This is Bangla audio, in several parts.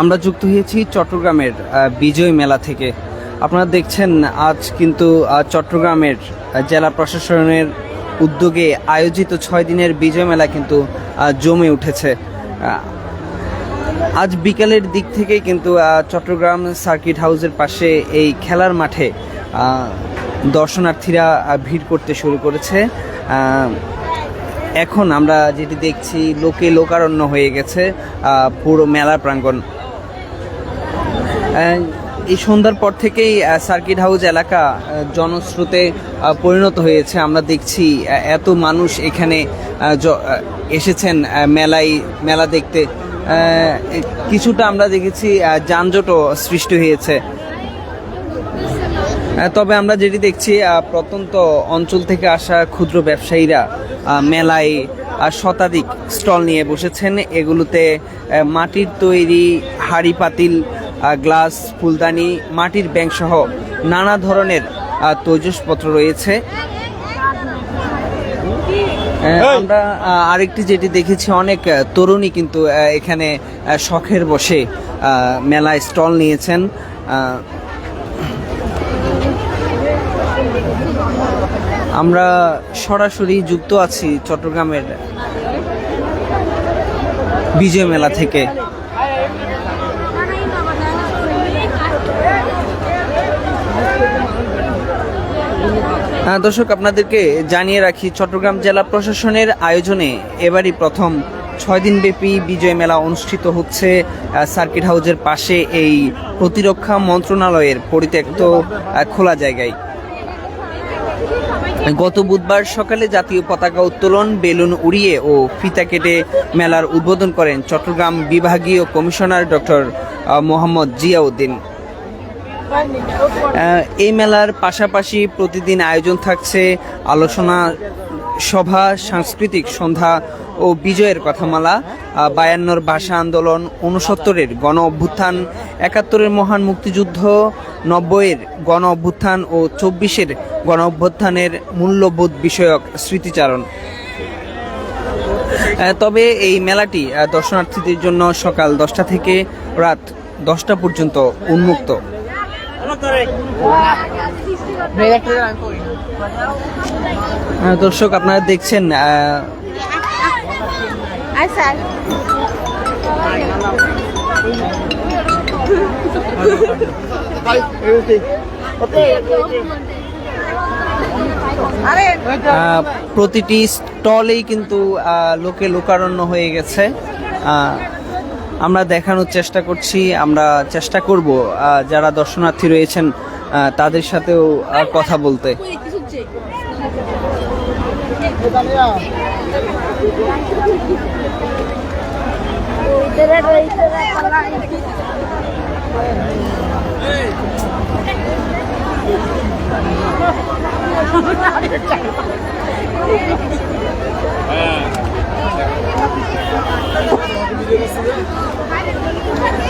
আমরা যুক্ত হয়েছি চট্টগ্রামের বিজয় মেলা থেকে। আপনারা দেখছেন আজ কিন্তু চট্টগ্রামের জেলা প্রশাসনের উদ্যোগে আয়োজিত ছয় দিনের বিজয় মেলা কিন্তু জমে উঠেছে। আজ বিকালের দিক থেকেই কিন্তু চট্টগ্রাম সার্কিট হাউসের পাশে এই খেলার মাঠে দর্শনার্থীরা ভিড় করতে শুরু করেছে। এখন আমরা যেটি দেখছি, লোকে লোকারণ্য হয়ে গেছে পুরো মেলা প্রাঙ্গণ। এই সন্ধ্যার পর থেকেই সার্কিট হাউস এলাকা জনস্রোতে পরিণত হয়েছে। আমরা দেখছি এত মানুষ এখানে এসেছেন মেলায়, মেলা দেখতে। কিছুটা আমরা দেখেছি যানজটও সৃষ্টি হয়েছে। তবে আমরা যেটি দেখছি প্রত্যন্ত অঞ্চল থেকে আসা ক্ষুদ্র ব্যবসায়ীরা মেলায় শতাধিক স্টল নিয়ে বসেছেন। এগুলোতে মাটির তৈরি হাড়ি পাতিল গ্লাস ফুলদানি মাটির ব্যাংক সহ নানা ধরনের তৈজসপত্র রয়েছে। আমরা আরেকটি যেটি দেখেছি অনেক তরুণী কিন্তু এখানে শখের বসে মেলায় স্টল নিয়েছেন। আমরা সরাসরি যুক্ত আছি চট্টগ্রামের বিজয় মেলা থেকে। আহ, দর্শক আপনাদেরকে জানিয়ে রাখি চট্টগ্রাম জেলা প্রশাসনের আয়োজনে এবারই প্রথম ছয় দিনব্যাপী বিজয় মেলা অনুষ্ঠিত হচ্ছে সার্কিট হাউসের পাশে এই প্রতিরক্ষা মন্ত্রণালয়ের পরিত্যক্ত খোলা জায়গায়। গত বুধবার সকালে জাতীয় পতাকা উত্তোলন, বেলুন উড়িয়ে ও ফিতা কেটে মেলার উদ্বোধন করেন চট্টগ্রাম বিভাগীয় কমিশনার ডক্টর মোহাম্মদ জিয়াউদ্দিন। এই মেলার পাশাপাশি প্রতিদিন আয়োজন থাকছে আলোচনা সভা, সাংস্কৃতিক সন্ধ্যা ও বিজয়ের কথামালা। বায়ান্নর ভাষা আন্দোলন উনসত্তরের গণ অভ্যুত্থান, একাত্তরের মহান মুক্তিযুদ্ধ, নব্বইয়ের গণ অভ্যুত্থান ও চব্বিশের গণ অভ্যুত্থানের মূল্যবোধ বিষয়ক স্মৃতিচারণ। তবে এই মেলাটি দর্শনার্থীদের জন্য সকাল দশটা থেকে রাত দশটা পর্যন্ত উন্মুক্ত। দর্শক আপনারা দেখছেন প্রতিটি স্টলেই কিন্তু আহ, লোকে লোকারণ্য হয়ে গেছে। আহ, আমরা দেখানোর চেষ্টা করছি আমরা চেষ্টা করব যারা দর্শনার্থী রয়েছেন তাদের সাথেও কথা বলতে।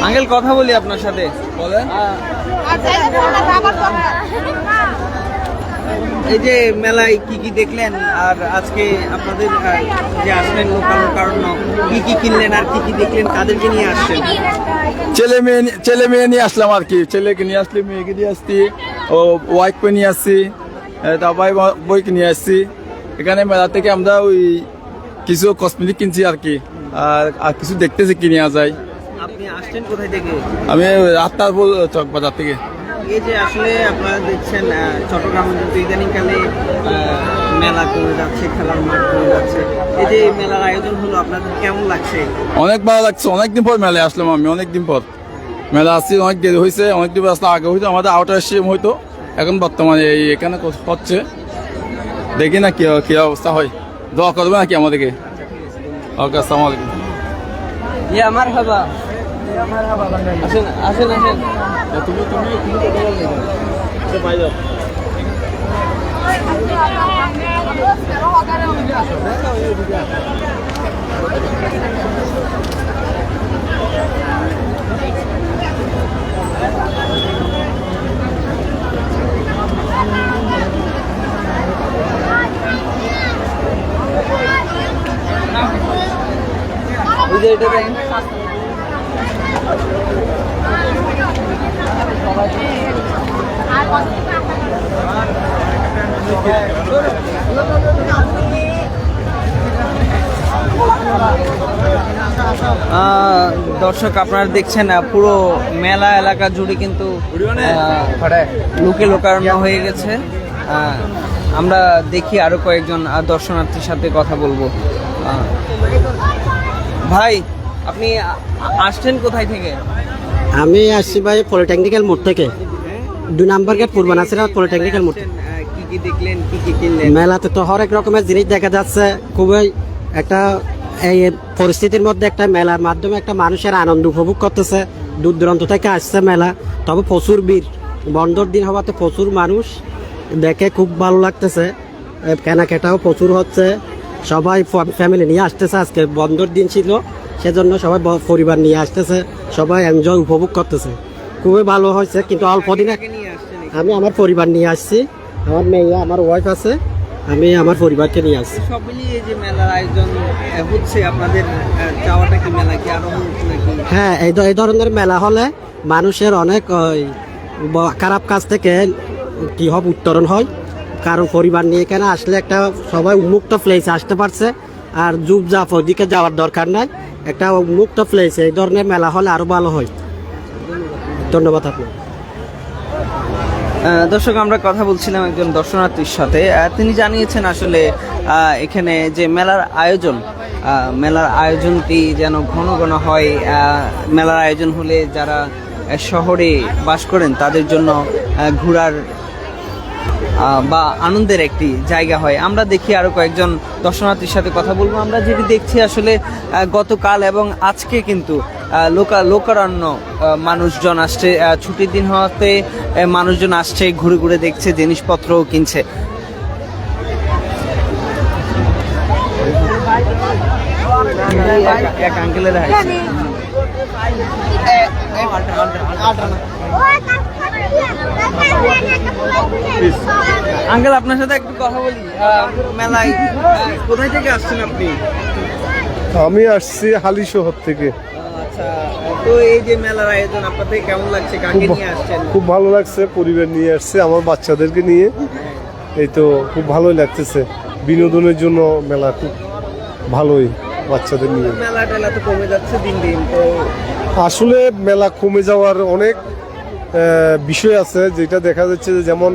আঙ্কেল কথা বলি আপনার সাথে। বলেন। এই যে মেলায় কি কি দেখলেন? আর আজকে আপনাদের যে আসলেন লোকাল কারণ কি কি কিনলেন আর কি কি দেখলেন তাদেরকে নিয়ে আসছেন? ছেলে মেয়ে ছেলে মেয়ে নিয়ে আসলাম আর কি। ছেলেকে নিয়ে আসলি মেয়েকে নিয়ে আসছি ও ওয়াইফকে নিয়ে আসছি তারপরে ব- বইকে নিয়ে আসছি। এখানে মেলা থেকে আমরা ওই কিছু কসমেটিক কিনছি আর কি আর আর কিছু দেখতেছি কি নেওয়া যায় আপনি আসছেন কোথায় থেকে? আমি রাস্তার চক বাজার থেকে। এই যে আসলে আপনারা দেখছেন চট্টগ্রামে কিন্তু ইদানিংকালে মেলা করে যাচ্ছে খেলার মাঠ করে যাচ্ছে। এই যে মেলার আয়োজন হলো আপনাদের কেমন লাগছে? অনেক ভালো লাগছে। অনেকদিন পর মেলায় আসলাম আমি অনেকদিন পর। মেলা আসছি অনেক দেরি হয়েছে অনেকদিন পর আসলে আগে হয়তো আমাদের আউটার সিম হয়তো এখন বর্তমানে এই এখানে হচ্ছে দেখি না কি কি অবস্থা হয়। দোয়া করবে নাকি আমাদেরকে? ওকে আসসালামু আলাইকুম ইয়ে আমার হাবা আসেন আসেন আসেন ওই দর্শক আপনারা দেখছেন পুরো মেলা এলাকা জুড়ে কিন্তু লুকে লোকারণ্য হয়ে গেছে। আমরা দেখি আরও কয়েকজন দর্শনার্থীর সাথে কথা বলব। ভাই আপনি আসছেন কোথায় থেকে? আমি আসছি ভাই পলিটেকনিক্যাল মোড় থেকে। দুই নাম্বার গেট পূর্ব নাসিরা পলিটেকনিক্যাল মোড়। কি কি দেখলেন কি কি কিনলেন? মেলাতে তো হরেক রকমের জিনিস দেখা যাচ্ছে। খুবই একটা এই পরিস্থিতির মধ্যে একটা মেলার মাধ্যমে একটা মানুষের আনন্দ উপভোগ করতেছে। দূর দূরান্ত থেকে আসছে মেলা। তবে প্রচুর ভিড়। বন্ধর দিন হওয়াতে প্রচুর মানুষ। দেখে খুব ভালো লাগতেছে। কেনাকাটাও প্রচুর হচ্ছে। সবাই ফ্যামিলি নিয়ে আসতেছে আজকে বন্ধর দিন ছিল সেজন্য সবাই পরিবার নিয়ে আসতেছে সবাই এনজয় উপভোগ করতেছে। খুবই ভালো হয়েছে কিন্তু অল্প দিনে? আমি আমার পরিবার নিয়ে আসছি আমার মেয়ে আমার ওয়াইফ আছে আমি আমার পরিবারকে নিয়ে আসছি। সব মিলিয়ে যে মেলার আয়োজন হচ্ছে আপনাদের চাওয়াটা কি মেলা কি আরও হ্যাঁ এই এই ধরনের মেলা হলে মানুষের অনেক ওই, খারাপ কাজ থেকে কি হবে উত্তরণ হয়। কারণ পরিবার নিয়ে এখানে আসলে একটা সবাই উন্মুক্ত প্লেসে আসতে পারছে, আর যুগ জাপ ওইদিকে যাওয়ার দরকার নাই। একটা উন্মুক্ত প্লেসে এই ধরনের মেলা হলে আরও ভালো হয়। ধন্যবাদ আপনার দর্শক, আমরা কথা বলছিলাম একজন দর্শনার্থীর সাথে। তিনি জানিয়েছেন আসলে এখানে যে মেলার আয়োজন মেলার আয়োজনটি যেন ঘন ঘন হয় মেলার আয়োজন হলে যারা শহরে বাস করেন তাদের জন্য ঘোরার বা আনন্দের একটি জায়গা হয়। আমরা দেখি আরও কয়েকজন দর্শনার্থীর সাথে কথা বলব। আমরা যেটি দেখছি আসলে গতকাল এবং আজকে কিন্তু লোকা লোকারণ্য মানুষজন আসছে। ছুটির দিন হওয়াতে মানুষজন আসছে ঘুরে ঘুরে দেখছে জিনিসপত্রও কিনছে। এক- আঙ্কেলের আঙ্কেল আপনার সাথে একটু কথা বলি। মেলায় কোথায় থেকে আসছেন আপনি? আমি আসছি হালি শহর থেকে। আচ্ছা। তো এই যে মেলার আয়োজন আপনাদের কেমন লাগছে? কাকে খুব নিয়ে আসছেন? খুব ভালো লাগছে পরিবার নিয়ে আসছে আমার বাচ্চাদেরকে নিয়ে। এই তো খুব ভালোই লাগতেছে। বিনোদনের জন্য মেলা খুব ভালোই বাচ্চাদের নিয়ে। মেলা টেলা তো কমে যাচ্ছে দিন দিন তো আসলে মেলা কমে যাওয়ার অনেক বিষয় আছে যেটা দেখা যাচ্ছে যে যেমন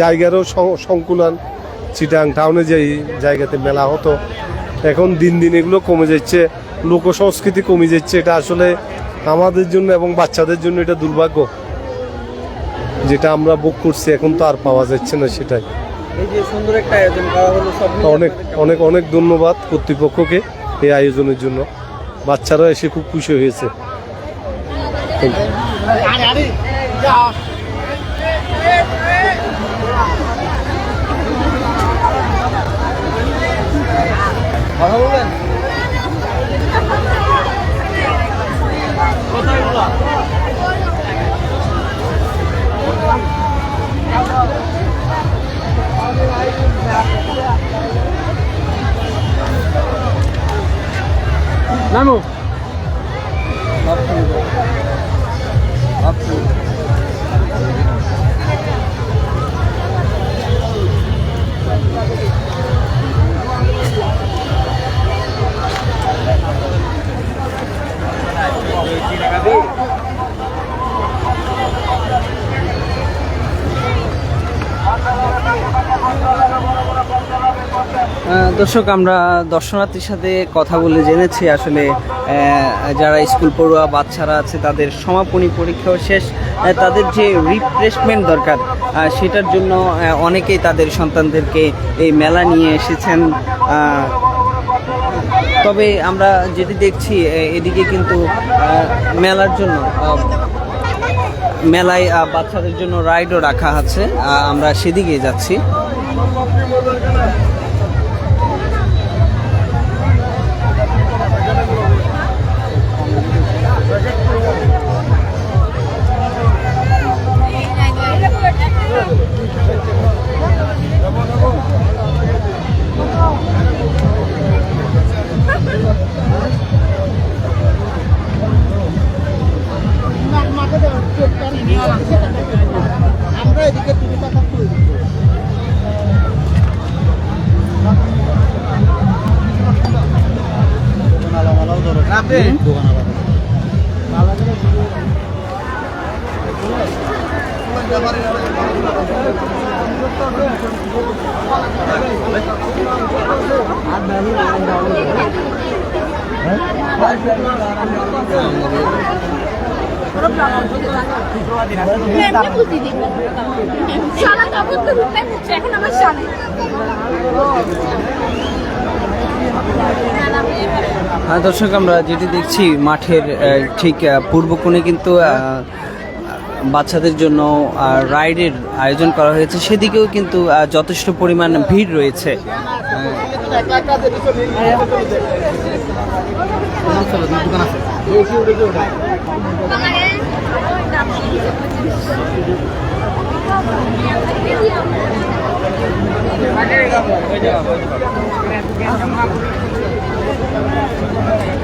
জায়গারও সংকুলন চিটাং টাউনে যেই জায়গাতে মেলা হতো এখন দিন দিন এগুলো কমে যাচ্ছে লোক সংস্কৃতি কমে যাচ্ছে এটা আসলে আমাদের জন্য এবং বাচ্চাদের জন্য এটা দুর্ভাগ্য যেটা আমরা বুক করছি এখন তো আর পাওয়া যাচ্ছে না সেটাই। এই যে সুন্দর একটা আয়োজন করা হলো সব মিলিয়ে অনেক অনেক অনেক ধন্যবাদ কর্তৃপক্ষকে এই আয়োজনের জন্য। বাচ্চারা এসে খুব খুশি হয়েছে. কথা বলবেন দর্শক, আমরা দর্শনার্থীর সাথে কথা বলে জেনেছি আসলে যারা স্কুল পড়ুয়া, বাচ্চারা আছে, তাদের সমাপনী পরীক্ষাও শেষ। তাদের যে রিফ্রেশমেন্ট দরকার সেটার জন্য অনেকেই তাদের সন্তানদেরকে এই মেলা নিয়ে এসেছেন। তবে আমরা যেটি দেখছি এদিকে কিন্তু মেলার জন্য মেলায় বাচ্চাদের জন্য রাইডও রাখা আছে। আমরা সেদিকে যাচ্ছি। হ্যাঁ দর্শক আমরা যেটি দেখছি মাঠের ঠিক পূর্ব কোণে কিন্তু বাচ্চাদের জন্য রাইডের আয়োজন করা হয়েছে। সেদিকেও কিন্তু যথেষ্ট পরিমাণ ভিড় রয়েছে। Thank you.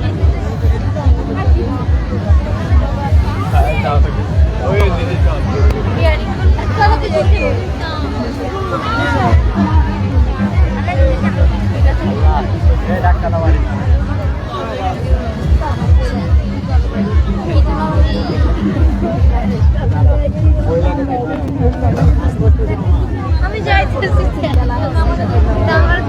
আমি যাইতেছি। আমার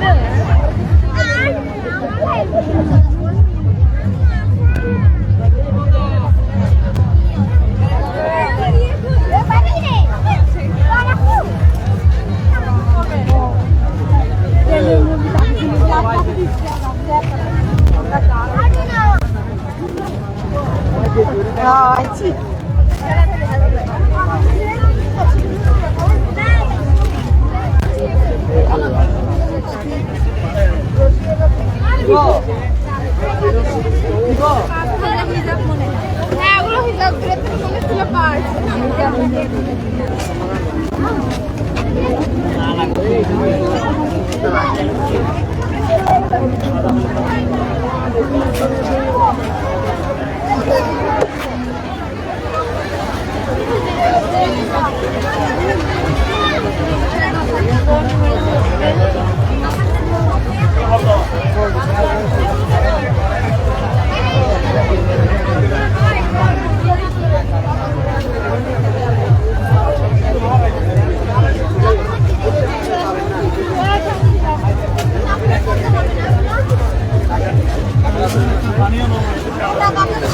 কথা বলি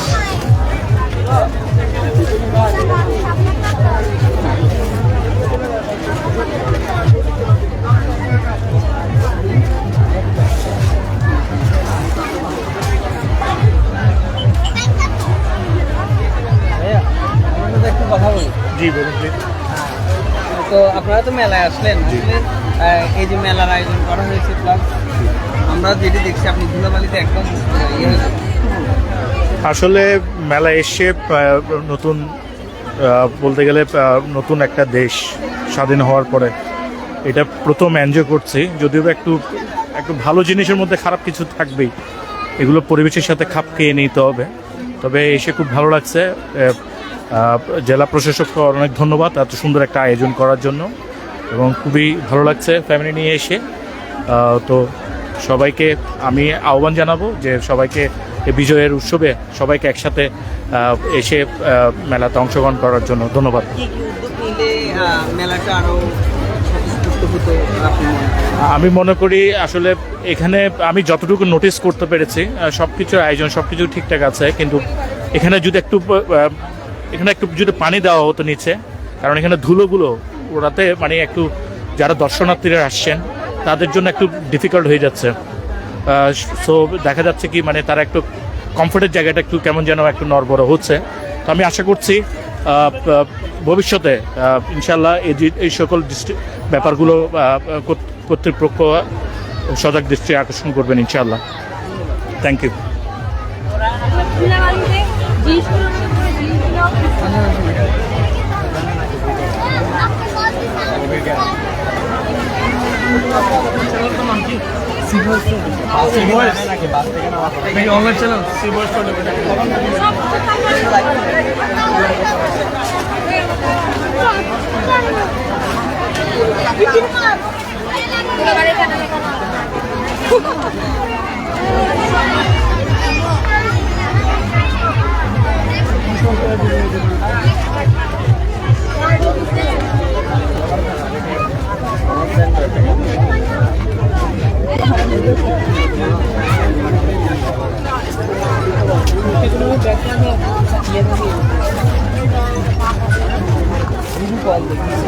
জি বলুন তো আপনারা তো মেলায় আসলেন। আসলে এই যে মেলার আয়োজন করা হয়েছে প্লাস আমরা যেটি দেখছি আপনি ধুলাবালিতে একদম ইয়ে। আসলে মেলা এসে নতুন বলতে গেলে নতুন একটা দেশ স্বাধীন হওয়ার পরে এটা প্রথম এনজয় করছি। যদিও একটু একটু ভালো জিনিসের মধ্যে খারাপ কিছু থাকবেই। এগুলো পরিবেশের সাথে খাপ খেয়ে নিতে হবে। তবে এসে খুব ভালো লাগছে। জেলা প্রশাসককে অনেক ধন্যবাদ এত সুন্দর একটা আয়োজন করার জন্য। এবং খুবই ভালো লাগছে ফ্যামিলি নিয়ে এসে। তো সবাইকে আমি আহ্বান জানাব যে সবাইকে বিজয়ের উৎসবে সবাইকে একসাথে এসে মেলাতে অংশগ্রহণ করার জন্য ধন্যবাদ? আমি মনে করি আসলে এখানে আমি যতটুকু নোটিস করতে পেরেছি সব কিছুর আয়োজন সব কিছু ঠিকঠাক আছে কিন্তু এখানে যদি একটু এখানে একটু যদি পানি দেওয়া হতো নিচে কারণ এখানে ধুলোগুলো ওরাতে মানে একটু যারা দর্শনার্থীরা আসছেন তাদের জন্য একটু ডিফিকাল্ট হয়ে যাচ্ছে সো দেখা যাচ্ছে কি মানে তারা একটু কমফোর্টের জায়গাটা একটু কেমন যেন একটু নড়বড় হচ্ছে। তো আমি আশা করছি ভবিষ্যতে ইনশাল্লাহ এই এই সকল ব্যাপারগুলো কর্তৃপক্ষ সজাগ দৃষ্টি আকর্ষণ করবেন ইনশাল্লাহ থ্যাংক ইউ জিনিসগুলো জিনিসগুলো হ্যাঁ Yeah.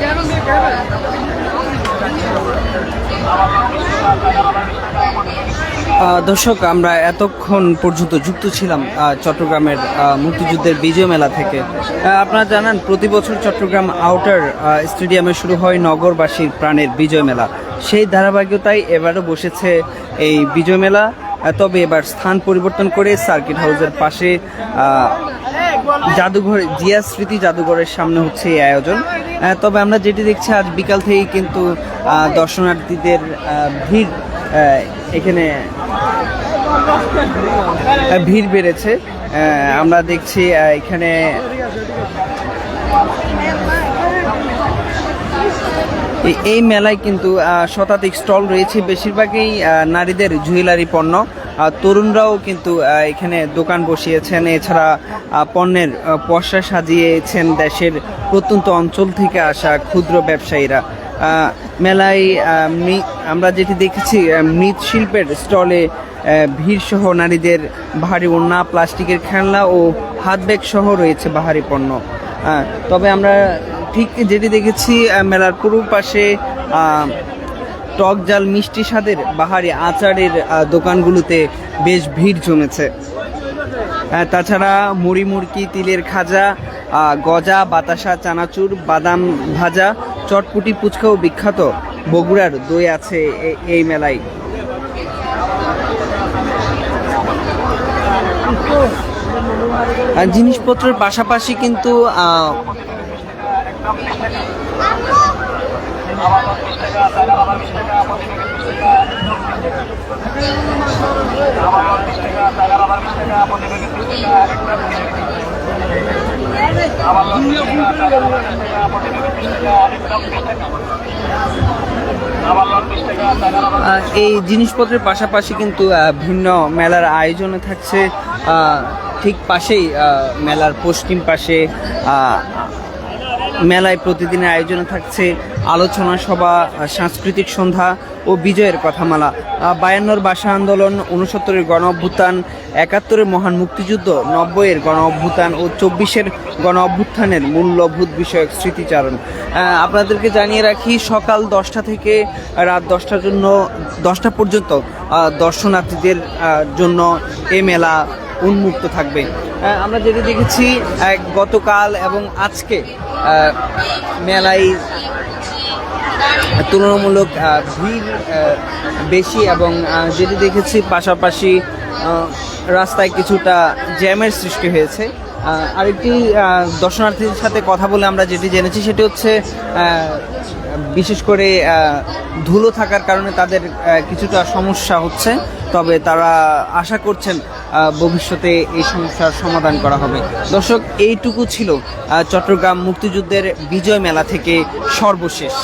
Gavin, Gavin. দর্শক, আমরা এতক্ষণ পর্যন্ত যুক্ত ছিলাম চট্টগ্রামের মুক্তিযুদ্ধের বিজয় মেলা থেকে। আপনারা জানান, প্রতি বছর চট্টগ্রাম আউটার স্টেডিয়ামে শুরু হয় নগরবাসীর প্রাণের বিজয় মেলা। সেই ধারাবাহিকতায় এবারও বসেছে এই বিজয় মেলা। তবে এবার স্থান পরিবর্তন করে সার্কিট হাউসের পাশে জাদুঘর, জিয়া স্মৃতি জাদুঘরের সামনে হচ্ছে এই আয়োজন। তবে আমরা যেটি দেখছি, আজ বিকাল থেকেই কিন্তু দর্শনার্থীদের ভিড় এখানে ভিড় বেড়েছে। আমরা দেখছি এখানে এই- মেলায় কিন্তু শতাধিক স্টল রয়েছে। বেশিরভাগই নারীদের জুয়েলারি পণ্য। তরুণরাও কিন্তু এখানে দোকান বসিয়েছেন। এছাড়া পণ্যের পসরা সাজিয়েছেন দেশের প্রত্যন্ত অঞ্চল থেকে আসা ক্ষুদ্র ব্যবসায়ীরা। মেলায় আমরা যেটি দেখেছি মৃৎশিল্পের স্টলে ভিড় সহ নারীদের ভারী ওড়না, প্লাস্টিকের খেলনা ও হাত ব্যাগ সহ রয়েছে বাহারি পণ্য। তবে আমরা ঠিক যেটি দেখেছি মেলার পূর্ব পাশে টক জাল মিষ্টি স্বাদের বাহারি আচারের দোকানগুলোতে বেশ ভিড় জমেছে। তাছাড়া মুড়ি মুড়কি, তিলের খাজা গজা, বাতাসা, চানাচুর, বাদাম ভাজা, চটপুটি পুচকাও বিখ্যাত। বগুড়ার দই আছে এই মেলায়। জিনিসপত্রের পাশাপাশি কিন্তু এই জিনিসপত্রের পাশাপাশি কিন্তু ভিন্ন মেলার আয়োজনে থাকছে। ঠিক পাশেই মেলার পশ্চিম পাশে মেলায় প্রতিদিনের আয়োজনে থাকছে। আলোচনা সভা, সাংস্কৃতিক সন্ধ্যা ও বিজয়ের কথামালা। বায়ান্নর ভাষা আন্দোলন উনসত্তরের গণ অভ্যুত্থান একাত্তরের মহান মুক্তিযুদ্ধ, নব্বইয়ের গণ অভ্যুত্থান ও চব্বিশের গণ অভ্যুত্থানের মূল্যভূত বিষয়ক স্মৃতিচারণ। আপনাদেরকে জানিয়ে রাখি, সকাল দশটা থেকে রাত দশটার জন্য, দশটা পর্যন্ত দর্শনার্থীদের জন্য এ মেলা উন্মুক্ত থাকবে। আমরা যেটি দেখেছি গতকাল এবং আজকে মেলায় তুলনামূলক ভিড় বেশি এবং যেটি দেখেছি পাশাপাশি রাস্তায় কিছুটা জ্যামের সৃষ্টি হয়েছে। আরেকটি আহ, দর্শনার্থীদের সাথে কথা বলে আমরা যেটি জেনেছি সেটি হচ্ছে বিশেষ করে ধুলো থাকার কারণে তাদের কিছুটা সমস্যা হচ্ছে। তবে তারা আশা করছেন ভবিষ্যতে এই সমস্যার সমাধান করা হবে। দর্শক এইটুকু ছিল চট্টগ্রাম মুক্তিযুদ্ধের বিজয় মেলা থেকে সর্বশেষ।